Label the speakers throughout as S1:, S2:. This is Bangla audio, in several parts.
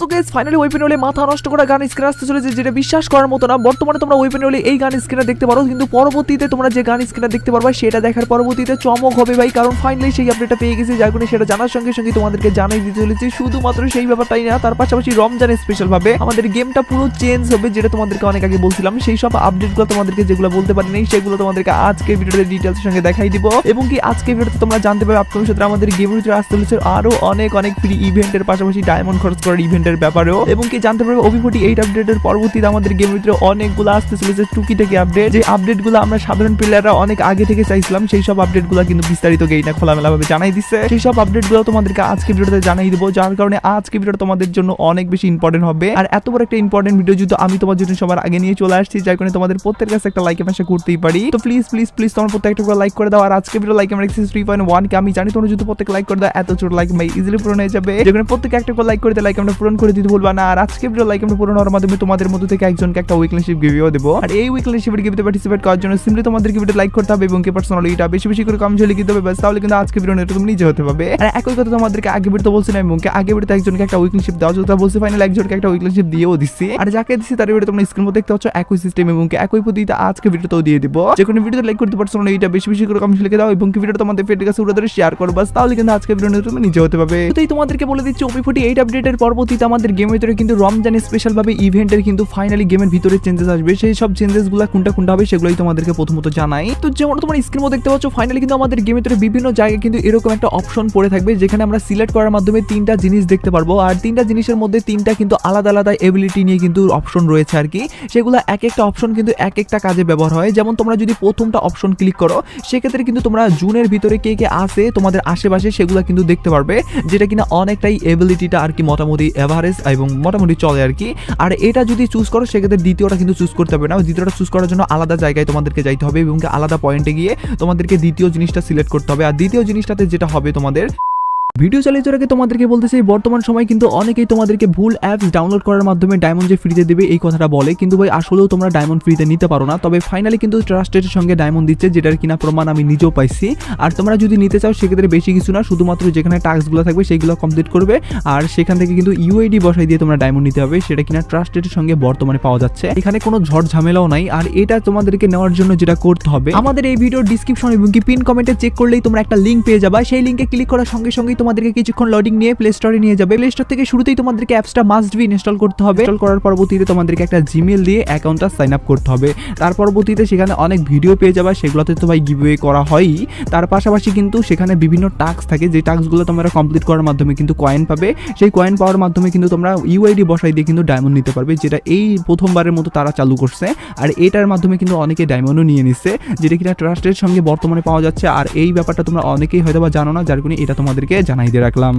S1: তো গাইস ফাইনালি ওয়েপেন হলে মাথা নষ্ট করা গান স্ক্রিন আসতে চলেছে, যেটা বিশ্বাস করার মতো না। বর্তমানে তোমরা ওয়েপেন হলে এই গান স্ক্রিনে দেখতে পারো, কিন্তু পরবর্তীতে তোমরা যে গান স্ক্রিনে দেখতে পারবে, সেটা দেখার পরবর্তীতে চমক হবে ভাই, কারণ ফাইনালি সেই আপডেটটা পেয়ে গেছি, যার সেটা জানার সঙ্গে সঙ্গে তোমাদেরকে জানাই দিতে চলেছি। শুধুমাত্র সেই ব্যাপারটাই না, তার পাশাপাশি রমজান স্পেশাল ভাবে আমাদের গেমটা পুরো চেঞ্জ হবে, যেটা তোমাদেরকে অনেক আগে বলছিলাম। সেই সব আপডেটগুলো তোমাদেরকে যেগুলো বলতে পারি নাই, সেগুলো তোমাদেরকে আজকে ভিডিওতে ডিটেলস সঙ্গে দেখাই দিব। এবং কি আজকে ভিডিওতে তোমরা জানতে পারবে আপকামিং সাথে আমাদের গেমের আসতে চলেছে আরও অনেক অনেক ফ্রি ইভেন্টের পাশাপাশি ডায়মন্ড খরচ করার ইভেন্টের ব্যাপারেও এবং কি জানতে পারবে ফোর্টি এইট আপডেটের পরবর্তীতে আমাদের গেমের ভিতরে অনেকগুলো আসতে চলেছে টুকিটাকি আপডেট যে আপডেটগুলো আমরা সাধারণ প্লেয়াররা অনেক আগে থেকে চাইছিলাম, সেই সব আপডেটগুলো কিন্তু বিস্তারিত গেইনা খোলামেলা ভাবে জানাই দিচ্ছে। সেই সব আপডেটগুলো তোমাদেরকে আজকে ভিডিওতে জানাই দিব, যার কারণে আজকে ভিডিওটা তোমাদের জন্য অনেক বেশি ইম্পর্টেন্ট হবে। আর এত বড় একটা ইম্পর্টেন্ট ভিডিও যদি আমি তোমার জন্য সবার আগে নিয়ে চলে আসছি, যার কারণে তোমাদের প্রত্যেকের কাছে একটা লাইক আশা করতেই পারি। তো প্লিজ প্লিজ প্লিজ তোমার প্রত্যেকটা লাইক করে দাও। আর আজকে ভিডিও লাইক আমরা থ্রি পয়েন্ট ওয়ান কে আমি জানি তোমরা যদি প্রত্যেক লাইক করে দাও, এত ছোট লাইক ইজিলি পূরণ হয়ে যাবে। যেখানে প্রত্যেকে একটা করে লাইক করে লাইক আমরা পূরণ করে দিতে বলবা না। আর আজকে ভিডিও লাইক আমরা হওয়ার মাধ্যমে তোমাদের মধ্যে থেকে একজনকে একটা উইকলিশিপ গিভিও দেবো। আর এই উইকলিশিপের গিভিতে পার্টিসিপেট করার জন্য সিম্পলি তোমাদেরকে ভিডিও লাইক করতে হবে এবং কি পার্সোনালি এটা বেশি বেশি করে কম ঝেলে দিতে হবে। ব্যাস, তাহলে কিন্তু আজকে ভিডিও তুমি নিজে হতে পারবে। আর একই কথা তোমাদেরকে আগে ভিডিও বলছিলাম এবং কি আগে ভিডিওতে একজনকে একটা উইকলিশিপ দেওয়া যেটা বলছি ফাইনাল একজনকে একটা উইকলিশিপ দিয়েও দিচ্ছি আর যাকে দিচ্ছি তার ভিডিও তোমরা স্ক্রিন দেখতে পাচ্ছ, একই সিস্টেম এবং একই পদ্ধতিতে আজকে ভিডিওতেও দিয়ে দিব। যে কোনো ভিডিওতে লাইক করতে পারছ না, এটা বেশি বেশি করে কম লিখে দাও এবং ভিডিওটা তোমাদের ফেটের কাছে উড়ে শেয়ার করো। বাস তাহলে কিন্তু আজকে ভিডিও তুমি নিজে হতে পারবে। তো তোমাদেরকে বলে দিচ্ছি ওপি ফোর্টি এইট আপডেটের পরবর্তীতে আমাদের গেমের ভিতরে কিন্তু রমজান স্পেশাল ভাবে ইভেন্টের কিন্তু ফাইনালি গেমের ভিতরে চেঞ্জেস আসবে। সেই সব চেঞ্জেসগুলো কোনটা কোনটা হবে সেগুলোই তোমাদেরকে প্রথমত জানাই। তো যেমন তোমার স্ক্রিন মধ্যে দেখতে পাচ্ছ ফাইনালি কিন্তু আমাদের গেমের ভিতরে বিভিন্ন জায়গায় কিন্তু এরকম একটা অপশন পড়ে থাকবে, যেখানে আমরা সিলেক্ট করার মাধ্যমে তিনটা জিনিস দেখতে পারব। আর তিনটা জিনিসের মধ্যে তিনটা কিন্তু আলাদা আলাদা এবিলিটি নিয়ে কিন্তু অপশন রয়েছে আর কি। সেগুলো এক একটা অপশন কিন্তু এক একটা কাজে ব্যবহার হয়। যেমন তোমরা যদি প্রথমটা অপশন ক্লিক করো, সেক্ষেত্রে কিন্তু তোমরা জুনের ভিতরে কে কে আছে তোমাদের আশেপাশে সেগুলো কিন্তু দেখতে পারবে, যেটা কিনা অনেকটাই এবিলিটিটা আর কি মোটামুটি এভারেজ এবং মোটামুটি চলে আর কি। আর এটা যদি চুজ করো, সেক্ষেত্রে দ্বিতীয়টা কিন্তু চুজ করতে হবে না। দ্বিতীয়টা চুজ করার জন্য আলাদা জায়গায় তোমাদেরকে যাইতে হবে এবং আলাদা পয়েন্টে গিয়ে তোমাদেরকে দ্বিতীয় জিনিসটা সিলেক্ট করতে হবে। আর দ্বিতীয় জিনিসটাতে যেটা হবে তোমাদের ভিডিও চালিয়ে যাওয়ার আগে তোমাদেরকে বলতে চাই, বর্তমান সময় কিন্তু অনেকেই তোমাদেরকে ভুল অ্যাপস ডাউনলোড করার মাধ্যমে ডায়মন্ড যে ফ্রিতে দেবে, এই কথাটা বলে। কিন্তু ভাই, আসলেও তোমরা ডায়মন্ড ফ্রিতে নিতে পারো না। তবে ফাইনালি কিন্তু ট্রাস্টের সঙ্গে ডায়মন্ড দিচ্ছে, যেটার কিনা প্রমাণ আমি নিজেও পাইছি। আর তোমরা যদি নিতে চাও, সেক্ষেত্রে বেশি কিছু না, শুধুমাত্র যেখানে টাস্কগুলো থাকবে, সেইগুলো কমপ্লিট করবে। আর সেখান থেকে কিন্তু ইউআইডি বসাই দিয়ে তোমরা ডায়মন্ড নিতে হবে, সেটা কিনা ট্রাস্টের সঙ্গে বর্তমানে পাওয়া যাচ্ছে। এখানে কোনো ঝড় ঝামেলাও নাই, আর এটা তোমাদেরকে নেওয়ার জন্য যেটা করতে হবে, আমাদের এই ভিডিওর ডিসক্রিপশন এবং কি পিন কমেন্টে চেক করলেই তোমরা একটা লিঙ্ক পেয়ে যাবে। সেই লিঙ্কে ক্লিক করার সঙ্গে সঙ্গেই তোমাদেরকে কিছুক্ষণ লোডিং নিয়ে প্লে স্টোরে নিয়ে যাবে। প্লে স্টোর থেকে শুরুতেই তোমাদেরকে অ্যাপসটা মাস্ট বি ইনস্টল করতে হবে। ইনস্টল করার পরবর্তীতে তোমাদেরকে একটা জিমেল দিয়ে অ্যাকাউন্টটা সাইন আপ করতে হবে। তার পরবর্তীতে সেখানে অনেক ভিডিও পেয়ে যাবে, সেগুলোতে তো ভাই গিভওয়ে করা হয়ই। তার পাশাপাশি কিন্তু সেখানে বিভিন্ন টাস্ক থাকে। যে টাস্কগুলো তোমরা কমপ্লিট করার মাধ্যমে কিন্তু কয়েন পাবে, সেই কয়েন পাওয়ার মাধ্যমে কিন্তু তোমরা ইউআইডি বসাই দিয়ে কিন্তু ডায়মন্ড নিতে পারবে, যেটা এই প্রথমবারের মতো তারা চালু করছে। আর এটার মাধ্যমে কিন্তু অনেকে ডায়মন্ডও নিয়ে নিচ্ছে, যেটা কিনা ট্রাস্টের সঙ্গে বর্তমানে পাওয়া যাচ্ছে। আর এই ব্যাপারটা তোমরা অনেকেই হয়তো বা জানো না, যার কারণে এটা তোমাদেরকে জানাই দিয়ে রাখলাম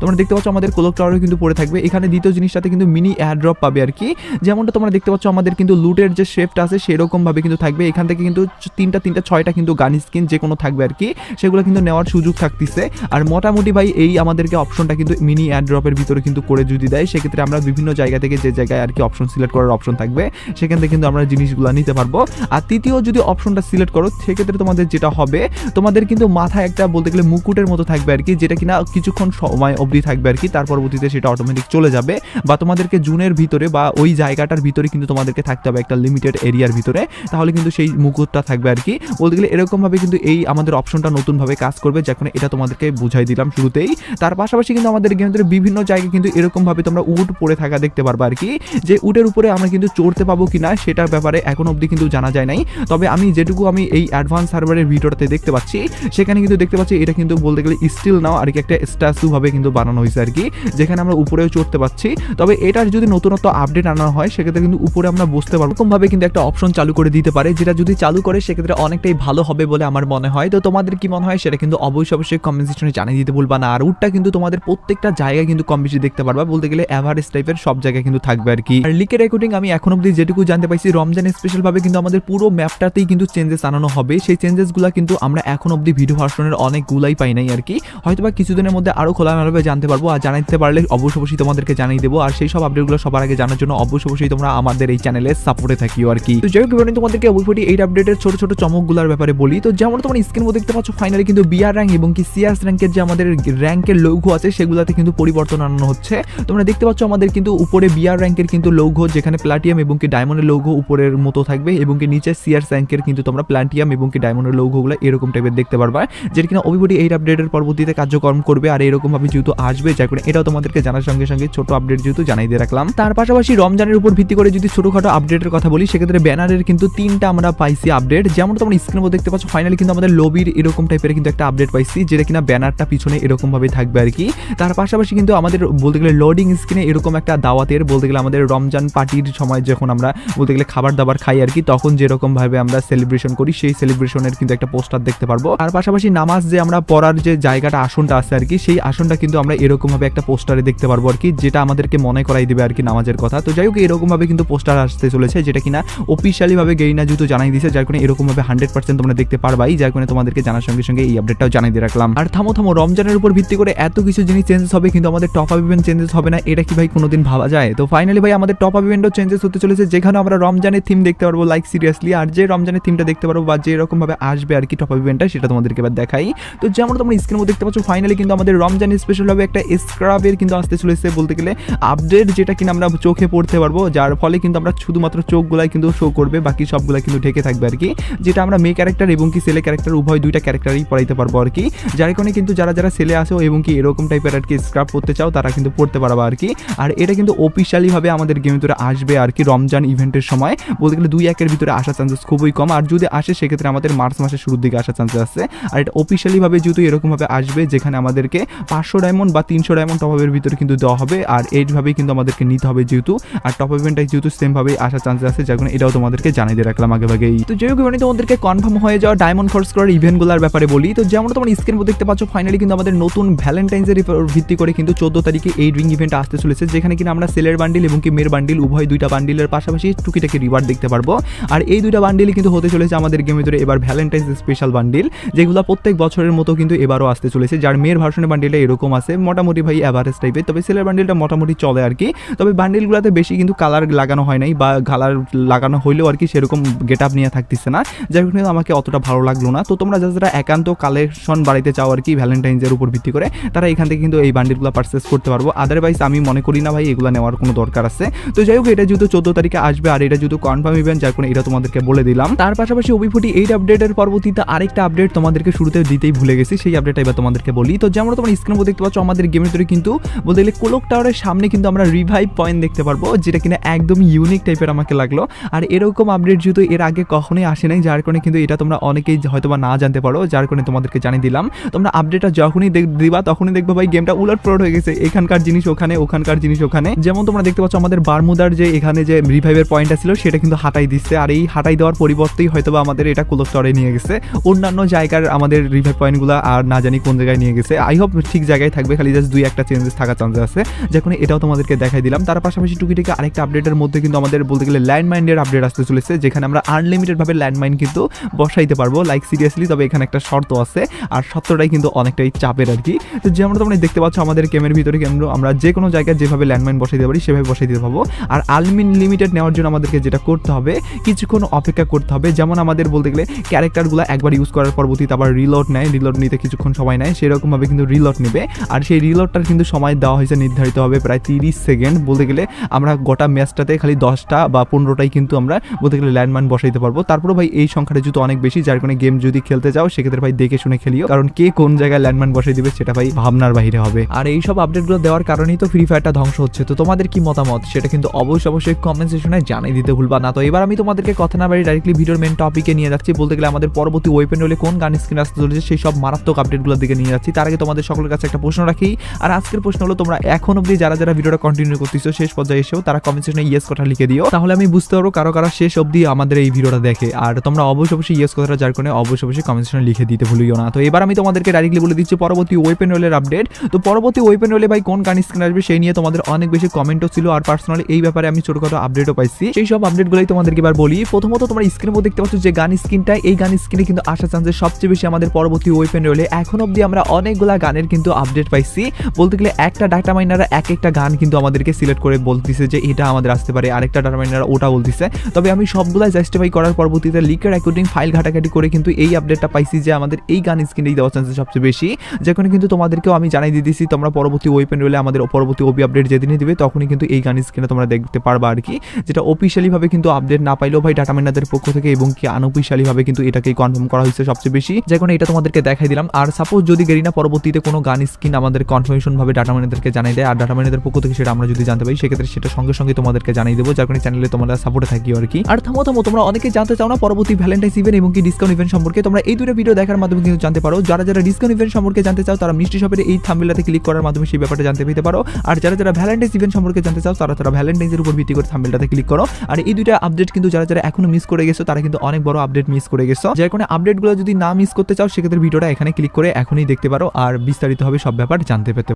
S1: তোমরা দেখতে পাচ্ছ আমাদের কোলক টাওয়ারও কিন্তু পড়ে থাকবে। এখানে দ্বিতীয় জিনিসটাতে কিন্তু মিনি এয়ারড্রপ পাবে আর কি। যেমনটা তোমরা দেখতে পাচ্ছ, আমাদের কিন্তু লুটের যে শেফটা আছে সেরকম ভাবে কিন্তু থাকবে। এখান থেকে কিন্তু তিনটা তিনটা, ছয়টা কিন্তু গান স্কিন যে কোনো থাকবে আর কি। সেগুলো কিন্তু নেওয়ার সুযোগ থাকতেছে। আর মোটামুটি ভাই, এই আমাদেরকে অপশনটা কিন্তু মিনি এয়ারড্রপের ভিতরে কিন্তু করে যদি দেয়, সেক্ষেত্রে আমরা বিভিন্ন জায়গা থেকে যে জায়গায় আর কি অপশন সিলেক্ট করার অপশন থাকবে, সেখান থেকে কিন্তু আমরা জিনিসগুলো নিতে পারব। আর তৃতীয় যদি অপশনটা সিলেক্ট করো, সেক্ষেত্রে তোমাদের যেটা হবে, তোমাদের কিন্তু মাথায় একটা বলতে গেলে মুকুটের মতো থাকবে আর কি, যেটা কিনা কিছুক্ষণ সময় অবধি থাকবে আর কি, তার পরবর্তীতে সেটা অটোমেটিক চলে যাবে। বা তোমাদেরকে জুনের ভিতরে বা ওই জায়গাটার ভিতরে কিন্তু তোমাদেরকে থাকতে হবে একটা লিমিটেড এরিয়ার ভিতরে, তাহলে কিন্তু সেই মুকুটটা থাকবে আর কি। বলতে গেলে এরকমভাবে কিন্তু এই আমাদের অপশনটা নতুনভাবে কাজ করবে যখন এটা তোমাদেরকে বুঝাই দিলাম শুরুতেই। তার পাশাপাশি কিন্তু আমাদের গেমের বিভিন্ন জায়গায় কিন্তু এরকমভাবে তোমরা উট পড়ে থাকা দেখতে পারবে আর কি, যে উটের উপরে আমরা কিন্তু চড়তে পাবো কিনা সেটার ব্যাপারে এখন অবধি কিন্তু জানা যায় নাই। তবে আমি যেটুকু আমি এই অ্যাডভান্স সার্ভারের ভিডিওটাতে দেখতে পাচ্ছি, সেখানে কিন্তু দেখতে পাচ্ছি এটা কিন্তু বলতে গেলে স্টিল নাও আর কি একটা স্ট্যাচু ভাবে কিন্তু বানানো হয়েছে আর কি, যেখানে আমরা উপরেও চড়তে পারছি। তবে এটার যদি নতুনত্ব আপডেট আনা হয়, সেক্ষেত্রে কিন্তু উপরে আমরা বসতে পারব। এরকমভাবে কিন্তু একটা অপশন চালু করে দিতে পারে, যেটা যদি চালু করে, সেক্ষেত্রে অনেকটাই ভালো হবে বলে আমার মনে হয়। তো তোমাদের কি মনে হয়, সেটা কিন্তু অবশ্যই অবশ্যই কমেন্ট সেকশনে জানিয়ে দিতে বলবা না। আর উটটা কিন্তু তোমাদের প্রত্যেকটা জায়গায় কিন্তু কম বেশি দেখতে পারবা। বলতে গেলে অ্যাভারেজ টাইপের সব জায়গায় কিন্তু থাকবে আর কি। আর লিকের রেকর্ডিং আমি এখন অব্দি যেটুকু জানতে পাইছি রমজান স্পেশাল ভাবে কিন্তু আমাদের পুরো ম্যাপটাতেই কিন্তু চেঞ্জেস আনানো হবে। সেই চেঞ্জেসগুলো কিন্তু আমরা এখন অব্দি ভিডিও ভার্সনের অনেকগুলাই পাই নাই আর কি। হয়তোবা কিছুদিনের মধ্যে আরও খোলা খোলামেলাভাবে জানতে পারব আর জানাতে পারলে অবশ্যই অবশ্যই তোমাদেরকে জানিয়ে দেবো। আর সেই সব আপডেটগুলো সবার আগে জানার জন্য অবশ্যই অবশ্যই তোমরা আমাদের এই চ্যানেলে সাপোর্টে থাকিও আর কি। তো যাই হোক তোমাদেরকে অবশ্যই এই আপডেটের ছোট ছোট চমকগুলোর ব্যাপারে বলি। তো যেমন তোমার স্ক্রিন মধ্যে দেখতে পাচ্ছ ফাইনালি কিন্তু বিআর র্যাঙ্ক এবং কি সিআরস র্যাঙ্কের যে আমাদের র্যাঙ্কের লৌঘো আছে, সেগুলোতে কিন্তু পরিবর্তন আনানো হচ্ছে। তোমরা দেখতে পাচ্ছ, আমাদের কিন্তু উপরে বিআর র্যাঙ্কের কিন্তু লৌঘো, যেখানে প্লাটিয়াম এবং কি ডায়মন্ডের লৌঘো উপরের মতো থাকবে এবং কি নিচে সিআরস র্যাঙ্কের কিন্তু তোমরা প্লাটিয়াম এবং কি ডায়মন্ডের লৌঘোগুলো এরকম টাইপের দেখতে পারবা, যেটা কিনা অভিবডি এই আপডেটের পরবর্তীতে কার্যক্রম করবে আর এরকম ভাবে যেহেতু আসবে যার করে এটাও তোমাদেরকে জানার সঙ্গে সঙ্গে ছোট আপডেট যেহেতু জানাই দিয়ে রাখলাম। তার পাশাপাশি রমজানের উপর ভিত্তি করে যদি ছোটখাটো আপডেটের কথা বলি, সেক্ষেত্রে ব্যানারের কিন্তু তিনটা আমরা পাইছি আপডেট যেমন তোমরা স্ক্রিনের মধ্যে দেখতে পাচ্ছ ফাইনালি কিন্তু আমাদের লবির এরকম টাইপের কিন্তু একটা আপডেট পাইছি, যেটা কিনা ব্যানারটা পিছনে এরকম ভাবে থাকবে আর কি। তার পাশাপাশি কিন্তু আমাদের বলতে গেলে লোডিং স্ক্রিনে এরকম একটা দাওয়াতের, বলতে গেলে আমাদের রমজান পার্টির সময় যখন আমরা বলতে গেলে খাবার দাবার খাই আর কি, তখন যেরকম ভাবে আমরা সেলিব্রেশন করি, সেই সেলিব্রেশনের কিন্তু একটা পোস্টার দেখতে পারব। আর পাশাপাশি নামাজ যে আমরা পড়ার যে জায়গাটা আসনটা আছে আর কি, সেই আসনটা কিন্তু আমরা এরকম ভাবে একটা পোস্টারে দেখতে পারব আর কি, যেটা আমাদেরকে মনে করাই দিবে আর কি নামাজের কথা। তো যাই হোক এরকম ভাবে কিন্তু পোস্টার আসতে চলেছে, যেটা কিনা অফিসিয়ালি ভাবে গেইনা যেহেতু জানাই দিয়েছে, যার কারণে এরকম ভাবে হান্ড্রেড পার্সেন্ট তোমরা দেখতে পারবাই, যার কারণে তোমাদেরকে জানার সঙ্গে সঙ্গে এই আপডেটটাও জানাই দিয়ে রাখলাম। আর থামো থামো, রমজানের উপর ভিত্তি করে এত কিছু জিনিস চেঞ্জেস হবে, কিন্তু আমাদের টপ আপ ইভেন্ট চেঞ্জেস হবে না, এটা কি ভাই কোনোদিন ভাবা যায়? তো ফাইনালি ভাই, আমাদের টপ আপ ইভেন্টও চেঞ্জেস হতে চলেছে, যেখানে আমরা রমজানের থিম দেখতে পারব লাইক সিরিয়াসলি আর যে রমজানের থিমটা দেখতে পারব বা যে এরকম ভাবে আসবে আর কি টপ আপ ইভেন্টটা সেটা তোমাদেরকে এবার দেখাই। তো যেমন তোমরা স্ক্রিনের মধ্যে দেখতে পাচ্ছ ফাইনালি কিন্তু আমাদের রমজান স্পেশাল ভাবে একটা স্ক্রাবের কিন্তু আসতে চলেছে বলতে গেলে আপডেট যেটা কিনা আমরা চোখে পড়তে পারব, যার ফলে কিন্তু আমরা শুধুমাত্র চোখগুলাই কিন্তু শো করবে, বাকি সবগুলা কিন্তু ঢেকে থাকবে আর কি। যেটা আমরা মেয়ে ক্যারেক্টার এবং কি ছেলে ক্যারেক্টার উভয় দুইটা ক্যারেক্টারই পড়াইতে পারব আর কি। যার কারণে কিন্তু যারা যারা ছেলে আসো এবং কি এরকম টাইপের আর কি স্ক্রাব করতে চাও, তারা কিন্তু পড়তে পারবা আর কি। আর এটা কিন্তু অফিসিয়ালি ভাবে আমাদের গেমের ভিতরে আসবে আর কি রমজান ইভেন্টের সময়। বলতে গেলে দুই একের ভিতরে আসার চান্সেস খুবই কম। আর যদি আসে, সেক্ষেত্রে আমাদের মার্চ মাসের শুরুর দিকে আসার চান্সেস আছে। আর এটা অফিসিয়ালি ভাবে যেহেতু এরকমভাবে আসবে, যেখানে আমাদেরকে পাঁচশো ডায়মন্ড বা তিনশো ডায়মন্ড টপ আপের ভিতরে কিন্তু দেওয়া হবে। আর এইভাবেই কিন্তু আমাদেরকে নিতে হবে যেহেতু। আর টপ ইভেন্টটাই যেহেতু সেমভাবেই আসার চান্সেস আছে, যার কারণে এটাও তোমাদেরকে জানিয়ে দিয়ে রাখলাম আগে ভাগেই। তো হোক, এবারে তোমাদেরকে কনফার্ম হয়ে যাওয়া ডায়মন্ড খরচ করার ইভেন্টগুলোর ব্যাপারে বলি। তো যেমন তোমার স্ক্রিন দেখতে পাচ্ছ ফাইনালি কিন্তু আমাদের নতুন ভ্যালেন্টাইন্সের ভিত্তি করে কিন্তু চোদ্দ তারিখে এই ড্রিং ইভেন্ট আসতে চলেছে, যেখানে কিনা আমরা সেলের বান্ডিল এবং কি মেয়ের বান্ডিল উভয় দুইটা বান্ডিলের পাশাপাশি টুকিটাকি রিওয়ার্ড দেখতে পারব। আর এই দুইটা বান্ডিল কিন্তু হতে চলেছে আমাদের গেমের ভিতরে এবার ভ্যালেন্টাইন্স স্পেশাল বান্ডিল যেগুলো প্রত্যেক বছরের মতো কিন্তু এবারও আসতে চলেছে, যার মেয়ের ভার্সনের বান্ডিলটা এরকম আছে, মোটামুটি ভাই অ্যাভারেজ টাইপের তবে সেলের বান্ডিলটা মোটামুটি চলে আর কি। তবে বান্ডিলগুলোতে বেশি কিন্তু কালার লাগানো হয় নাই বা কালার লাগানো হইলেও আর কি সেরকম গেট আপ নিয়ে থাকতেছে না। যার কারণে আমাকে অতটা ভালো লাগল না। তো তোমরা যারা যারা একান্ত কালেকশন বাড়িতে চাও আর কি ভ্যালেন্টাইন্সের উপর ভিত্তি করে, তারা এখান থেকে কিন্তু এই বান্ডিলগুলো পারচেস করতে পারব। আদারওয়াইজ আমি মনে করি না ভাই, এগুলো নেওয়ার কোনো দরকার আছে। তো যাই হোক, এটা যেহেতু চোদ্দ তারিখে আসবে আর এটা যেহেতু কনফার্ম ইভেন্ট যার কারণে এটা তোমাদেরকে বলে দিলাম। তার পাশাপাশি ওবিফুটি এইট আপডেটের পরবর্তীতে আরেকটা আপডেট তোমাদেরকে শুরুতে দিতেই ভুলে গেছি, সেই আপডেটটা এবার তোমাদেরকে বলি। তো যেমন তোমার স্ক্রিনে দেখতে পাচ্ছ আমাদের গেমের ভিতরে কিন্তু বলতে গেলে কোলক টাওয়ারের সামনে কিন্তু আমরা রিভাইভ পয়েন্ট দেখতে পারব, যেটা কিনা একদম ইউনিক টাইপের আমাকে লাগল। আর এরকম আপডেট যেহেতু এর আগে কখনোই আসে নাই, যার কারণে কিন্তু এটা তোমরা অনেকেই হয়তো না জানতে পারো, যার কারণে তোমাদেরকে জানিয়ে দিলাম। তোমরা আপডেটটা যখনই দিবা, তখনই দেখবে ভাই গেমটা উলট প্রট হয়ে গেছে। এখানকার জিনিস ওখানে, ওখানকার জিনিস ওখানে। যেমন তোমরা দেখতে পাচ্ছ আমাদের বারমুদার যে এখানে যে রিভাইভের পয়েন্টটা ছিল, সেটা কিন্তু হাটাই দিচ্ছে। আর এই হাঁটাই দেওয়ার পরিবর্তেই হয়তো আমাদের এটা কোলো স্টোরে নিয়ে গেছে। অন্যান্য জায়গার আমাদের রিভাইভ পয়েন্টগুলো আর না জানি কোন জায়গায় নিয়ে গেছে। আই হোপ ঠিক জায়গায় থাকবে, খালি জাস্ট দুই একটা চেঞ্জেস থাকার চান্সেস আছে। যখন এটাও তোমাদেরকে দেখাই দিলাম। তার পাশাপাশি টুকিটাকি আরেকটা আপডেটের মধ্যে কিন্তু আমাদের বলতে গেলে ল্যান্ড ল্যান্ডমাইনের আপডেট আসতে চলেছে, যেখানে আমরা আনলিমিটেড ভাবে ল্যান্ডমাইন কিন্তু বসাইতে পারব। লাইক সিরিয়াসলি তবে এখানে একটা শর্ত আছে, আর শর্তটাই কিন্তু অনেকটাই চাপের আর কি তো যেমন তোমরা দেখতে পাচ্ছ, আমাদের গেমের ভিতরে কিন্তু আমরা যে কোনো জায়গায় যেভাবে ল্যান্ড ল্যান্ডমাইন বসাইতে পারি, সেভাবে বসাই দিতে পারব। আর আনলিমিট লিমিটেড নেওয়ার জন্য আমাদেরকে যেটা করতে হবে, কিছুক্ষণ অপেক্ষা করতে হবে। যেমন আমাদের বলতে গেলে ক্যারেক্টারগুলো একবার ইউজ করার পরবর্তীতে আবার রিলোড নেয় রিলোড নিতে কিছুক্ষণ সময় নেয়, সেরকমভাবে কিন্তু রিলোড নেবে। আর সেই রিলোডটার কিন্তু সময় দেওয়া হয়েছে নির্ধারিত হবে প্রায় তিরিশ সেকেন্ড। বলতে গেলে আমরা গোটা ম্যাচটাতে খালি দশটা বা পনেরোটাই কিন্তু আমরা বলতে গেলে ল্যান্ডমাইন বসাইতে পারব। তারপরে ভাই এই সংখ্যাটা যেহেতু অনেক বেশি, যার কারণে গেম যদি খেলতে যাও, সেক্ষেত্রে ভাই দেখে শুনে খেলিও। কারণ কে কোন জায়গায় ল্যান্ডমাইন বসাই দিবে সেটা ভাই ভাবনার বাইরে হবে। আর এই সব আপডেটগুলো দেওয়ার কারণেই তো ফ্রি ফায়ারটা ধ্বংস হচ্ছে। তো তোমাদের কি মতামত? সেটা কিন্তু অবশ্যই অবশ্যই কমেন্ট সেকশনে জানিয়ে দিতে ভুলবা না। তো এবার আমি তোমাদেরকে কথা না বাড়ি ডাইরেক্টলি ভিডিওর মেন টপিকে নিয়ে যাচ্ছি। বলতে গেলে আমাদের পরবর্তী ওয়েপেন হলে কোন গান স্ক্রিন আসতে চলেছে, সেই সব মারাত্মক আপডেটগুলোর দিকে নিয়ে যাচ্ছি। তার আগে তোমাদের সকলের কাছে প্রশ্ন রাখি। আর আজকের প্রশ্ন হলো, তোমরা এখন অবধি যারা যারা ভিডিওটা কন্টিনিউ করতেছো, শেষ পর্যায়ে এসেও, তারা কমেন্ট সেকশনে ইয়েস কথা লিখে দিও। তাহলে আমি বুঝতে পারব কারও কারও শেষ অবধি আমাদের এই ভিডিওটা দেখে। আর তোমরা অবশ্যই অবশ্যই ইয়েস কথাটা যার কারণে অবশ্যই অবশ্যই কমেন্ট সেকশনে লিখে দিতে ভুলিও না। তো এবার আমি তোমাদেরকে ডাইরেক্টলি বলে দিচ্ছি পরবর্তী ওয়েপেন রোলের আপডেট তো পরবর্তী ওয়েপেন রোলে ভাই কোন গান স্ক্রিন আসবে সেই নিয়ে তোমাদের অনেক বেশি কমেন্টও ছিল। আর পার্সোনালি এই ব্যাপারে আমি ছোটখাটো আপডেটও পাইছি। সেই সব আপডেটগুলোই তোমাদেরকে এবার বলি। প্রথমত তোমরা স্ক্রিনের মধ্যে দেখতে পাচ্ছ যে গান স্ক্রিনটা এই গান স্ক্রিনে কিন্তু আসার চান্সেস সবচেয়ে বেশি আমাদের পরবর্তী ওয়েপেন রোলে এখন অবধি আমরা অনেকগুলা গানের কিন্তু আপডেট পাইছি। বলতে গেলে একটা ডাটা মাইনাররা এক একটা গান কিন্তু আমাদেরকে সিলেক্ট করে বলতেছে যে এটা আমাদের আসতে পারে। আরেকটা ডাটা মাইনাররা ওটা বলতেছে। তবে আমি সবগুলাই জাস্টিফাই করার পরবর্তীতে লিকের অ্যাকর্ডিং ফাইল ঘাটাঘাটি করে কিন্তু এই আপডেটটা পাইছি যে আমাদের এই গান স্ক্রিনেই দেওয়ার চান্সেস সবচেয়ে বেশি। যেখানে কিন্তু তোমাদেরকেও আমি জানাই দিয়ে দিয়েছি তোমরা পরবর্তী ওয়েপেন রইলে আমাদের পরবর্তী ওবি আপডেট যেদিনই দিবে, তখনই কিন্তু এই গান স্ক্রিনে তোমরা দেখতে পারবা আর কি। যেটা অফিসিয়ালিভাবে কিন্তু আপডেট না পাইলেও ভাই ডাটা মাইনারদের পক্ষ থেকে এবং কি আনঅফিসিয়ালিভাবে কিন্তু এটাকেই কনফার্ম করা হয়েছে সবচেয়ে বেশি। যেখানে এটা তোমাদেরকে দেখাই দিলাম। আর সাপোজ যদি গেরিনা পরবর্তীতে কোনো গান স্ক্রিন আমাদের কনফার্মেশন ভাবে ডাটা মাইনারদেরকে জানাই দেয়। আর ডাটা মাইনারদের পক্ষ থেকে সেটা আমরা যদি জানতে পারি, সেক্ষেত্রে সেটা সঙ্গে সঙ্গে তোমাদেরকে জানিয়ে দেবো। যার কারণে চ্যানেলে তোমরা সাপোর্টে থাকি আর কি। আর থামো থামো, তোমরা অনেকে জানতে চাও না পরবর্তী ভ্যালেন্টাইন্স ইভেন্ট এবং কি ডিসকাউন্ট ইভেন্ট সম্পর্কে। তোমরা এই দুটো ভিডিও দেখার মাধ্যমে কিন্তু জানতে পারো। যারা যারা ডিসকাউন্ট ইভেন্ট সম্পর্কে জানতে চাও, তারা মিষ্টি শপের এই থাম্বেলাতে ক্লিক করার মাধ্যমে সেই ব্যাপারটা জানতে পেতে পারো। আর যারা যারা ভ্যালেন্টাইন্স ইভেন্ট সম্পর্কে জানতে চাও, তারা তারা ভ্যালেন্টাইন্সের উপর ভিত্তি করে থাম্বেলটাতে ক্লিক করো। আর এই দুইটা আপডেট কিন্তু যারা যারা এখনও মিস করে গেছো, তারা কিন্তু অনেক বড় আপডেট মিস করে গেছো। যে কোনো আপডেটগুলো যদি না মিস করতে চাও, সেক্ষেত্রে ভিডিওটা এখানে ক্লিক করে এখনই দেখতে পারো। আর বিস্তারিত হবে সব ব্যাপার জানতে পেতে